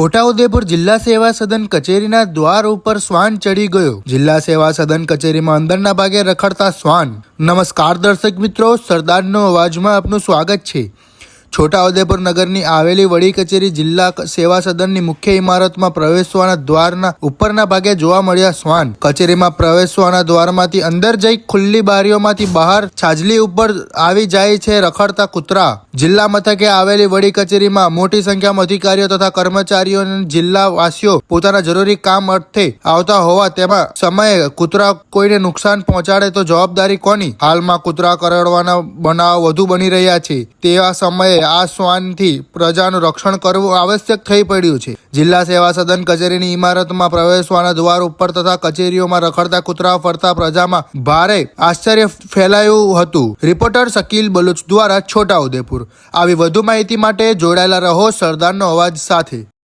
છોટાઉદેપુર જિલ્લા સેવા સદન કચેરીના દ્વાર ઉપર શ્વાન ચડી ગયો. જિલ્લા સેવા સદન કચેરીમાં અંદરના ભાગે રખડતા શ્વાન. નમસ્કાર દર્શક મિત્રો, સરદારનો અવાજમાં આપનું સ્વાગત છે. છોટાઉદેપુર નગરની આવેલી વડી કચેરી જિલ્લા સેવા સદનની મુખ્ય ઇમારતમાં પ્રવેશવાના દ્વારના ઉપરના ભાગે જોવા મળ્યા શ્વાન. કચેરીમાં પ્રવેશવાના દ્વારમાંથી અંદર જઈ ખુલ્લી બારીઓમાંથી બહાર છાજલી ઉપર આવી જાય છે રખડતા કૂતરા. જિલ્લા મથકે આવેલી વડી કચેરીમાં મોટી સંખ્યામાં અધિકારીઓ તથા કર્મચારીઓ જિલ્લાવાસીઓ પોતાના જરૂરી કામ અર્થે આવતા હોવા તેમાં સમયે કૂતરા કોઈને નુકસાન પહોંચાડે તો જવાબદારી કોની? હાલમાં કૂતરા કરડવાના બનાવ વધુ બની રહ્યા છે. તેવા સમયે આ શ્વાનથી પ્રજાનું રક્ષણ કરવું આવશ્યક થઈ પડ્યું છે. જિલ્લા સેવા સદન કચેરીની ઇમારતમાં પ્રવેશવાના દ્વાર ઉપર તથા કચેરીઓમાં રખડતા કૂતરા ફરતા પ્રજામાં ભારે આશ્ચર્ય ફેલાયું હતું. રિપોર્ટર શકીલ બલુચ દ્વારા છોટાઉદેપુર. આવી વધુ માહિતી માટે જોડાયેલા રહો સરદારનો અવાજ સાથે.